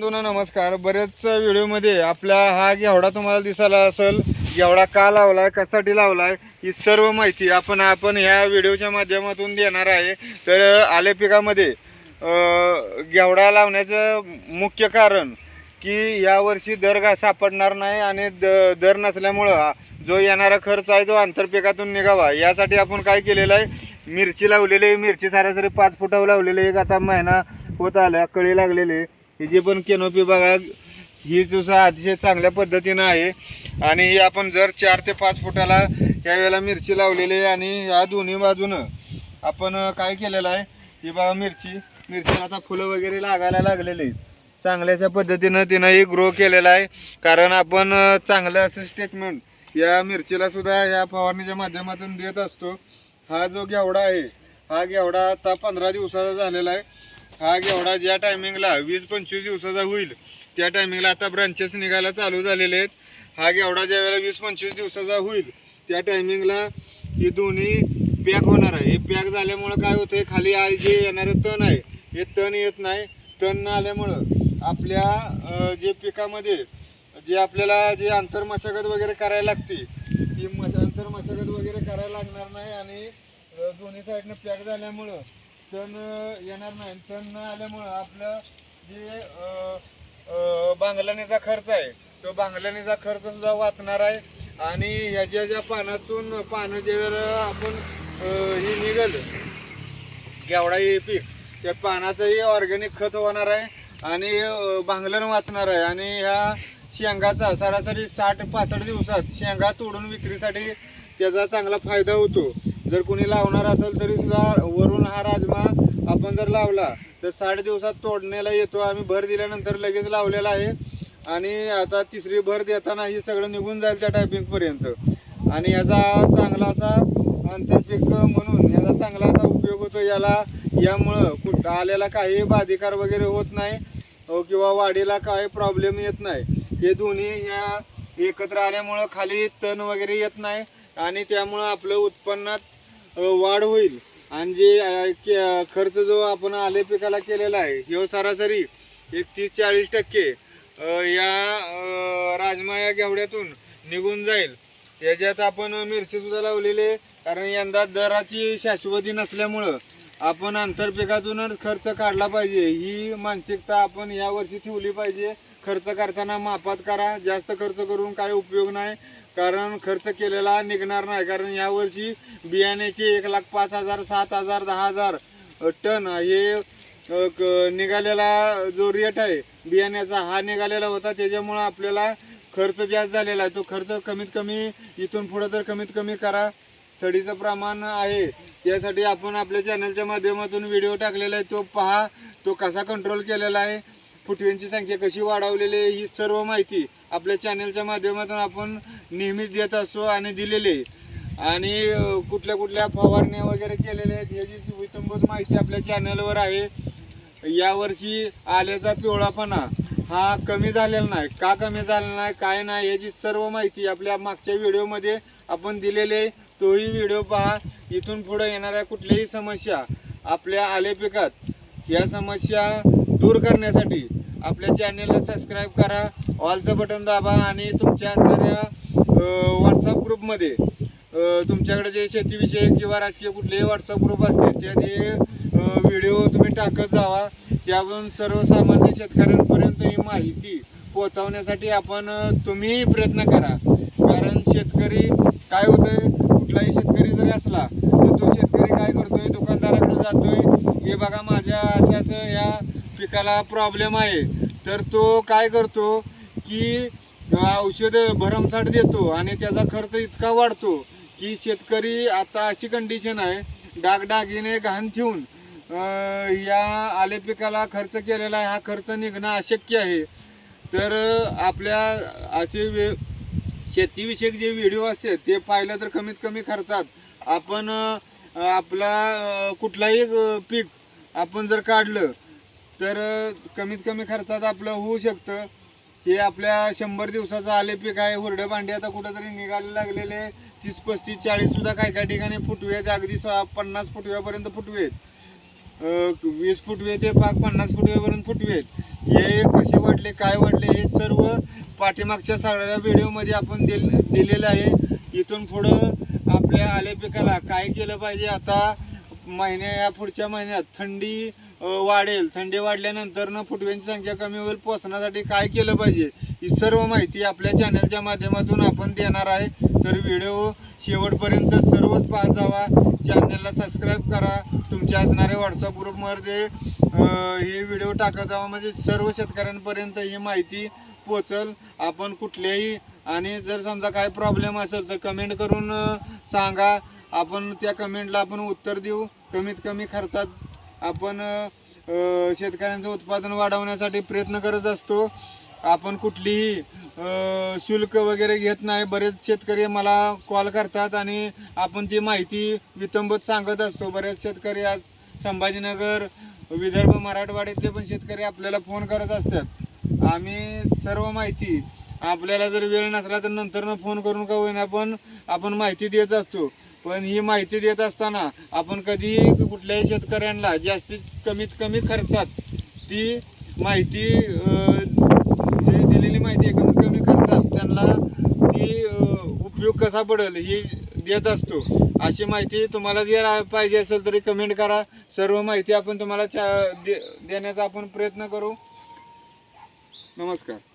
बंधूंनो नमस्कार. बरेच व्हिडिओमध्ये आपला हा घेवडा तुम्हाला दिसायला असेल घेवडा का लावलाय कशासाठी लावलाय ही सर्व माहिती आपण आपण ह्या व्हिडिओच्या माध्यमातून देणार आहे. तर आले पिकामध्ये घेवडा लावण्याचं मुख्य कारण की यावर्षी दर घा सापडणार नाही आणि द दर नसल्यामुळं जो येणारा खर्च आहे तो आंतरपिकातून निघावा यासाठी आपण काय केलेलं आहे? मिरची लावलेली आहे मिरची सरासरी पाच फुटावर लावलेली आहे एक आता महिना होत आल्या कळी लागलेली आहे. ही जी पण केनोपी बघा ही तुझा अतिशय चांगल्या पद्धतीनं आहे. आणि ही आपण जर चार ते पाच फुटाला यावेळेला मिरची लावलेली आहे आणि या दोन्ही बाजूनं आपण काय केलेलं आहे ही बघा मिरची मिरची आता फुलं वगैरे लागायला लागलेली आहेत. चांगल्याशा पद्धतीनं तिनं ही ग्रो केलेला आहे. कारण आपण चांगलं असं स्टेटमेंट या मिरचीला सुद्धा या फवारणीच्या माध्यमातून देत असतो. हा जो घेवडा आहे हा घेवडा आता पंधरा दिवसाचा झालेला आहे. हा घेवडा ज्या टायमिंगला वीस पंचवीस दिवसाचा होईल त्या टायमिंगला आता ब्रांचेस निघायला चालू झालेले आहेत. हा घेवडा ज्या वेळेला वीस पंचवीस दिवसाचा होईल त्या टायमिंगला ही दोन्ही पॅक होणार आहे. हे पॅक झाल्यामुळं काय होतंय खाली आ- जे येणारं तण आहे हे तण येत नाही. तण न आल्यामुळं आपल्या जे पिकामध्ये जे आपल्याला जे आंतरमशागत वगैरे करायला लागते ती मश आंतर मशागत वगैरे करायला लागणार नाही आणि दोन्ही साईडनं पॅक झाल्यामुळं तण येणार नाही. तण न आल्यामुळं आपलं जे अं, खर्च आहे तो बांगलानीचा खर्च सुद्धा वाचणार आहे. आणि ह्याच्या ज्या पानातून पानं जे आपण हे ही निघल घेवडा हे पीक त्या पानाचंही ऑर्गॅनिक खत होणार आहे. आणि बांगलन वाचणार आहे. आणि ह्या शेंगाचा सरासरी साठ पासष्ट दिवसात शेंगा तोडून विक्रीसाठी त्याचा चांगला फायदा होतो. जर कोणी लावणार असेल तरी सुद्धा वरून हा राजमा आपण जर लावला तर साठ दिवसात तोडण्याला येतो. आम्ही भर दिल्यानंतर लगेच लावलेला आहे. आणि आता तिसरी भर देताना ही सगळं निघून जाईल त्या टायपिंगपर्यंत आणि याचा चांगला असा आंतरपीक म्हणून याचा चांगला असा उपयोग होतो याला. यामुळं कुठ आलेला काही बाधिकार वगैरे होत नाही. हो किंवा वाढीला काही प्रॉब्लेम येत नाही. हे दोन्ही या एकत्र आल्यामुळं खाली तण वगैरे येत नाही. आणि त्यामुळं आपलं उत्पन्नात वाढ होईल. आणि जे के- खर्च जो आपण आले पिकाला केलेला आहे ह्यो सरासरी एक तीस चाळीस टक्के या राजमा या घेवड्यातून निघून जाईल. याच्यात आपण मिरचीसुद्धा लावलेले कारण यंदा दराची शाश्वती नसल्यामुळं आपण आंतरपिकातूनच खर्च काढला पाहिजे. ही मानसिकता आपण यावर्षी ठेवली पाहिजे. खर्च करताना मापात करा. जास्त खर्च करून काही उपयोग नाही. कारण खर्च केलेला निघणार नाही. कारण यावर्षी बियाण्याचे एक लाख पाच हजार सात हजार दहा हजार टन हे क- निघालेला जो रेट आहे बियाण्याचा हा निघालेला होता. त्याच्यामुळं आपल्याला खर्च जास्त झालेला आहे. तो खर्च कमीत कमी इथून पुढं तर कमीत कमी करा. सडीचं प्रमाण आहे. त्यासाठी आपण आपल्या चॅनलच्या माध्यमातून व्हिडिओ टाकलेला आहे. तो पहा तो कसा कंट्रोल केलेला आहे. फुटव्यांची संख्या कशी वाढवलेली आहे ही सर्व माहिती आपल्या चॅनलच्या माध्यमातून आपण नेहमीच देत असतो आणि दिलेली आहे. आणि कुठल्या कुठल्या फवारण्या वगैरे केलेल्या आहेत याची वितंभूत माहिती आपल्या चॅनलवर आहे. यावर्षी आल्याचा पिवळापणा हा कमी झालेला नाही. का कमी झालेला नाही काय नाही याची सर्व माहिती आपल्या मागच्या व्हिडिओमध्ये आपण दिलेली आहे. तोही व्हिडिओ पहा. इथून पुढे येणाऱ्या कुठल्याही समस्या आपल्या आले पिकात या समस्या दूर करण्यासाठी आपल्या चॅनेलला सबस्क्राईब करा. ऑलचं बटन दाबा आणि तुमच्या असणाऱ्या व्हॉट्सअप ग्रुपमध्ये तुमच्याकडे जे शेतीविषयक किंवा राजकीय कुठलेही व्हॉट्सअप ग्रुप असतील त्या ते व्हिडिओ तुम्ही टाकत जावा. त्यावरून सर्वसामान्य शेतकऱ्यांपर्यंत ही माहिती पोहोचवण्यासाठी आपण तुम्हीही तुम्ही प्रयत्न करा. कारण शेतकरी काय होतं कुठलाही शेतकरी जरी असला तर तो शेतकरी काय करतोय? दुकानदाराकडे जातोय. हे बघा माझ्या असं असं या पिकाला प्रॉब्लेम आहे. तर तो काय करतो की औषध भरमसाठ देतो आणि त्याचा खर्च इतका वाढतो की शेतकरी आता अशी कंडिशन आहे डागडागिने घाण ठेवून या आले पिकाला खर्च केलेला हा खर्च निघणं अशक्य आहे. तर आपल्या असे वे शेतीविषयक जे व्हिडिओ असते ते पाहिलं तर कमीत कमी खर्चात. आपण आपला कुठलाही पीक आपण जर काढलं तर कमीत कमी खर्चात आपलं होऊ शकतं. हे आपल्या शंभर दिवसाचं आले पीक आहे हुरडं भांडे आता कुठंतरी निघायला लागलेले तीस पस्तीस चाळीससुद्धा काही काही ठिकाणी फुटवे आहेत. अगदी स पन्नास फुटव्यापर्यंत फुटवे आहेत. वीस फुटवे ते पाक पन्नास फुटवेपर्यंत फुटवे आहेत. हे कसे वाढले काय वाढले हे सर्व पाठीमागच्या सगळ्या व्हिडिओमध्ये आपण दिल दिलेलं आहे. इथून पुढं आपल्या आले पिकाला काय केलं पाहिजे आता? महिन्या या पुढच्या महिन्यात थंडी वाढेल. थंडी वाढल्यानंतर ना फुटव्यांची संख्या कमी होईल. पोचण्यासाठी काय केलं पाहिजे? ही सर्व माहिती आपल्या चॅनलच्या माध्यमातून आपण देणार आहे. तर व्हिडिओ शेवटपर्यंत सर्वच पाहत जावा. चॅनलला सबस्क्राईब करा. तुमच्या असणाऱ्या व्हॉट्सअप ग्रुपमध्ये हे व्हिडिओ टाकत जावा. म्हणजे सर्व शेतकऱ्यांपर्यंत ही माहिती पोचल आपण कुठल्याही आणि जर समजा काय प्रॉब्लेम असेल तर कमेंट करून सांगा. आपण त्या कमेंटला आपण उत्तर देऊ. कमीत कमी खर्चात आपण शेतकऱ्यांचं उत्पादन वाढवण्यासाठी प्रयत्न करत असतो. आपण कुठलीही शुल्क वगैरे घेत नाही. बरेच शेतकरी मला कॉल करतात आणि आपण ती माहिती वितंबत सांगत असतो. बरेच शेतकरी आज संभाजीनगर विदर्भ मराठवाड्यातले पण शेतकरी आपल्याला फोन करत असतात. आम्ही सर्व माहिती आपल्याला जर वेळ नसला तर नंतर फोन करून का होईना पण आपण माहिती देत असतो. पण ही माहिती देत असताना आपण कधीही कुठल्याही शेतकऱ्यांना जास्तीत कमीत कमी खर्चात ती माहिती दिलेली माहिती कमीत कमी खर्चात त्यांना ती उपयोग कसा पडेल ही देत असतो. अशी माहिती तुम्हाला जर पाहिजे असेल तरी कमेंट करा. सर्व माहिती आपण तुम्हाला चा दे देण्याचा आपण प्रयत्न करू. नमस्कार.